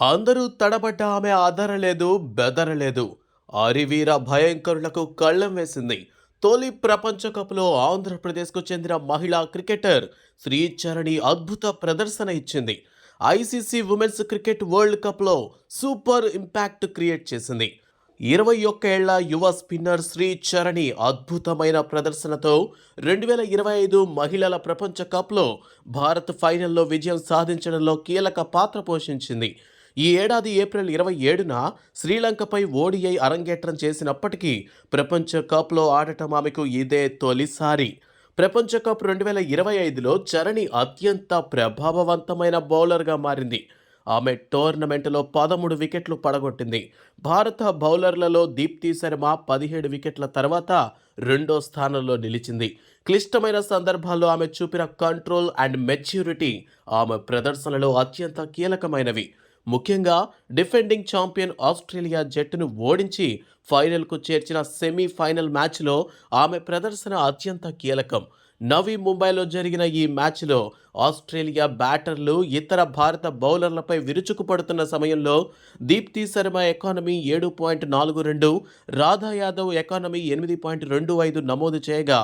అందరూ తడబడ్డ ఆమె ఆదరలేదు బెదరలేదు. అరివీర భయంకరులకు కళ్ళం వేసింది. తొలి ప్రపంచ కప్లో ఆంధ్రప్రదేశ్కు చెందిన మహిళా క్రికెటర్ శ్రీచరణి అద్భుత ప్రదర్శన ఇచ్చింది. ఐసీసీ ఉమెన్స్ క్రికెట్ వరల్డ్ కప్లో సూపర్ ఇంపాక్ట్ క్రియేట్ చేసింది. ఇరవై ఒక్క ఏళ్ళ యువ స్పిన్నర్ శ్రీ చరణి అద్భుతమైన ప్రదర్శనతో రెండు వేల ఇరవై ఐదు మహిళల ప్రపంచ కప్లో భారత్ ఫైనల్లో విజయం సాధించడంలో కీలక పాత్ర పోషించింది. ఈ ఏడాది ఏప్రిల్ ఇరవై ఏడున శ్రీలంకపై ఓడిఐ అరంగేట్రం చేసినప్పటికీ ప్రపంచ కప్లో ఆడటం ఆమెకు ఇదే తొలిసారి. ప్రపంచ కప్ రెండు వేల ఇరవై ఐదులో చరణి అత్యంత ప్రభావవంతమైన బౌలర్గా మారింది. ఆమె టోర్నమెంట్లో పదమూడు వికెట్లు పడగొట్టింది. భారత బౌలర్లలో దీప్తి శర్మ పదిహేడు వికెట్ల తర్వాత రెండో స్థానంలో నిలిచింది. క్లిష్టమైన సందర్భాల్లో ఆమె చూపిన కంట్రోల్ అండ్ మెచ్యూరిటీ ఆమె ప్రదర్శనలో అత్యంత కీలకమైనవి. ముఖ్యంగా డిఫెండింగ్ ఛాంపియన్ ఆస్ట్రేలియా జట్టును ఓడించి ఫైనల్కు చేర్చిన సెమీఫైనల్ మ్యాచ్లో ఆమె ప్రదర్శన అత్యంత కీలకం. నవీ ముంబైలో జరిగిన ఈ మ్యాచ్లో ఆస్ట్రేలియా బ్యాటర్లు ఇతర భారత బౌలర్లపై విరుచుకుపడుతున్న సమయంలో దీప్తి శర్మ ఎకానమీ ఏడు పాయింట్ నాలుగు రెండు రాధా యాదవ్ ఎకానమీ ఎనిమిది పాయింట్ రెండు ఐదు నమోదు చేయగా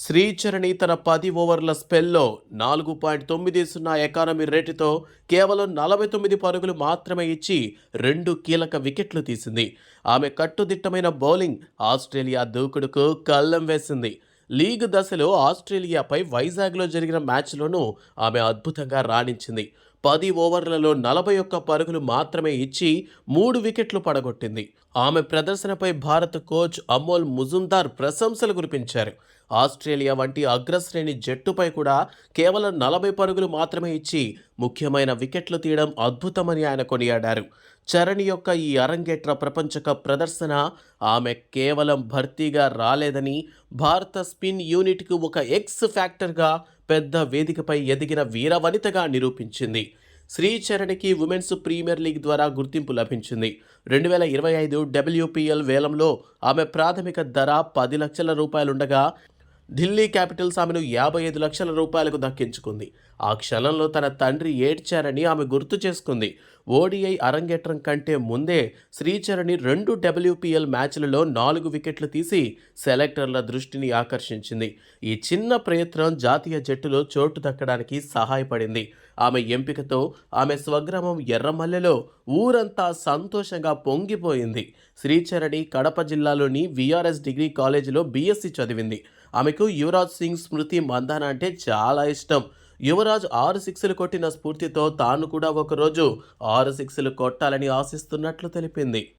శ్రీచరణి తన పది ఓవర్ల స్పెల్లో నాలుగు పాయింట్ తొమ్మిది సున్నా ఎకానమీ రేటుతో కేవలం నలభై తొమ్మిది పరుగులు మాత్రమే ఇచ్చి రెండు కీలక వికెట్లు తీసింది. ఆమె కట్టుదిట్టమైన బౌలింగ్ ఆస్ట్రేలియా దూకుడుకు కళ్ళం వేసింది. లీగ్ దశలో ఆస్ట్రేలియాపై వైజాగ్లో జరిగిన మ్యాచ్లోనూ ఆమె అద్భుతంగా రాణించింది. పది ఓవర్లలో నలభై ఒక్క పరుగులు మాత్రమే ఇచ్చి మూడు వికెట్లు పడగొట్టింది. ఆమె ప్రదర్శనపై భారత్ కోచ్ అమోల్ ముజుందార్ ప్రశంసలు కురిపించారు. ఆస్ట్రేలియా వంటి అగ్రశ్రేణి జట్టుపై కూడా కేవలం నలభై పరుగులు మాత్రమే ఇచ్చి ముఖ్యమైన వికెట్లు తీయడం అద్భుతమని ఆయన కొనియాడారు. చరణ్ యొక్క ఈ అరంగేట్ర ప్రపంచక ప్రదర్శన ఆమె కేవలం భర్తీగా రాలేదని భారత స్పిన్ యూనిట్కు ఒక ఎక్స్ ఫ్యాక్టర్గా పెద్ద వేదికపై ఎదిగిన వీరవనితగా నిరూపించింది. శ్రీచరణికి ఉమెన్స్ ప్రీమియర్ లీగ్ ద్వారా గుర్తింపు లభించింది. రెండు వేల ఇరవై ఐదు డబ్ల్యూపీఎల్ వేలంలో ఆమె ప్రాథమిక ధర పది లక్షల రూపాయలుండగా ఢిల్లీ క్యాపిటల్స్ ఆమెను యాభై ఐదు లక్షల రూపాయలకు దక్కించుకుంది. ఆ క్షణంలో తన తండ్రి ఏడ్చారని ఆమె గుర్తు చేసుకుంది. ఓడిఐ అరంగేట్రం కంటే ముందే శ్రీచరణి రెండు డబ్ల్యూపీఎల్ మ్యాచ్లలో నాలుగు వికెట్లు తీసి సెలెక్టర్ల దృష్టిని ఆకర్షించింది. ఈ చిన్న ప్రయత్నం జాతీయ జట్టులో చోటు దక్కడానికి సహాయపడింది. ఆమె ఎంపికతో ఆమె స్వగ్రామం ఎర్రమల్లెలో ఊరంతా సంతోషంగా పొంగిపోయింది. శ్రీచరణి కడప జిల్లాలోని విఆర్ఎస్ డిగ్రీ కాలేజీలో బీఎస్సీ చదివింది. ఆమెకు యువరాజ్ సింగ్ స్మృతి మందాన అంటే చాలా ఇష్టం. యువరాజ్ ఆరు సిక్స్లు కొట్టిన స్ఫూర్తితో తాను కూడా ఒకరోజు ఆరు సిక్స్లు కొట్టాలని ఆశిస్తున్నట్లు తెలిపింది.